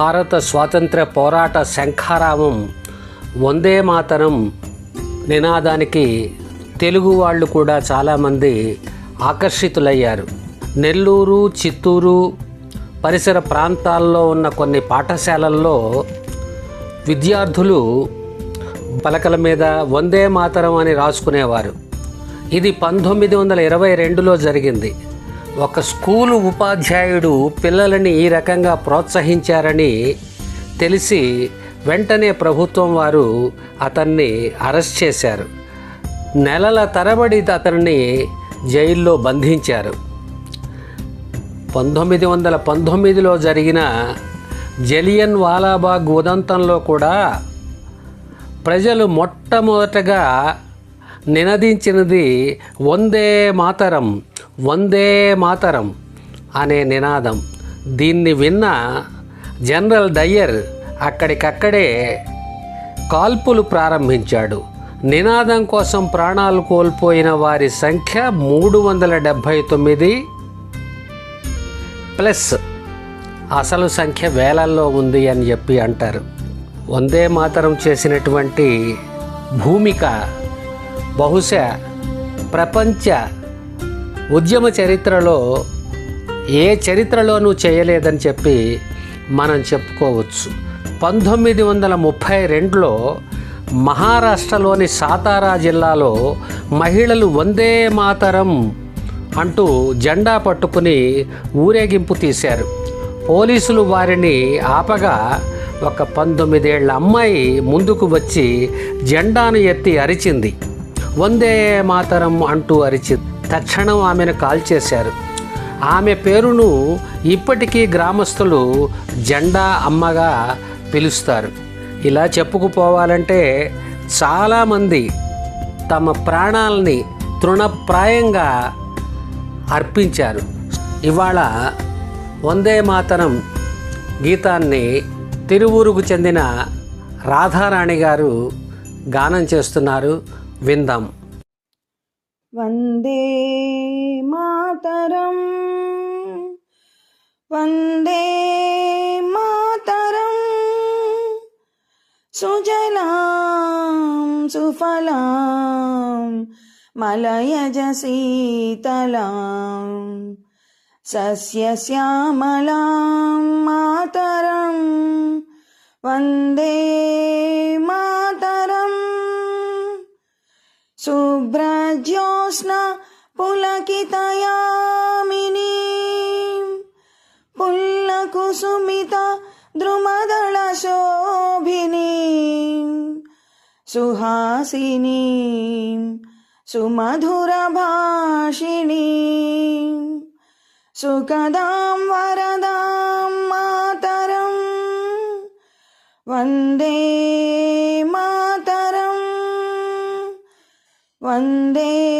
భారత స్వాతంత్ర్య పోరాట శంఖారావం వందే మాతరం నినాదానికి తెలుగు వాళ్ళు కూడా చాలామంది ఆకర్షితులయ్యారు. నెల్లూరు చిత్తూరు పరిసర ప్రాంతాల్లో ఉన్న కొన్ని పాఠశాలల్లో విద్యార్థులు పలకల మీద వందే మాతరం అని రాసుకునేవారు. ఇది పంతొమ్మిది వందల ఇరవై రెండులో జరిగింది. ఒక స్కూలు ఉపాధ్యాయుడు పిల్లలని ఈ రకంగా ప్రోత్సహించారని తెలిసి వెంటనే ప్రభుత్వం వారు అతన్ని అరెస్ట్ చేశారు. నెలల తరబడి అతన్ని జైల్లో బంధించారు. పంతొమ్మిది వందల పంతొమ్మిదిలో జరిగిన జలియన్ వాలాబాగ్ ఉదంతంలో కూడా ప్రజలు మొట్టమొదటగా నినదించినది వందే మాతరం వందే మాతరం అనే నినాదం. దీన్ని విన్న జనరల్ డయ్యర్ అక్కడికక్కడే కాల్పులు ప్రారంభించాడు. నినాదం కోసం ప్రాణాలు కోల్పోయిన వారి సంఖ్య మూడు వందల డెబ్భై తొమ్మిది ప్లస్ అసలు సంఖ్య వేలల్లో ఉంది అని చెప్పి అంటారు. వందే మాతరం చేసినటువంటి భూమిక బహుశా ప్రపంచ ఉద్యమ చరిత్రలో ఏ చరిత్రలోనూ చేయలేదని చెప్పి మనం చెప్పుకోవచ్చు. పంతొమ్మిది వందల ముప్పై రెండులో మహారాష్ట్రలోని సాతారా జిల్లాలో మహిళలు వందే మాతరం అంటూ జెండా పట్టుకుని ఊరేగింపు తీశారు. పోలీసులు వారిని ఆపగా ఒక పంతొమ్మిదేళ్ళ అమ్మాయి ముందుకు వచ్చి జెండాను ఎత్తి అరిచింది. వందే మాతరం అంటూ అరిచి తక్షణం ఆమెను కాల్చేశారు ఆమె పేరును ఇప్పటికీ గ్రామస్తులు జెండా అమ్మగా పిలుస్తారు. ఇలా చెప్పుకుపోవాలంటే చాలామంది తమ ప్రాణాలని తృణప్రాయంగా అర్పించారు. ఇవాళ వందే మాతరం గీతాన్ని తిరువూరుకు చెందిన రాధారాణి గారు గానం చేస్తున్నారు. విందాం. వందే మాతరం వందే మాతరం సుజలాం సుఫలాం మలయజ శీతలాం సస్యశ్యామలాం మాతరం వందే జ్యోత్స్న పులకితయామిని. పుల్లకుసుమిత ద్రుమదళ శోభిని. సుహాసిని సుమధుర భాషిణి. సుఖదాం వరదాం మాతరం. వందే వందే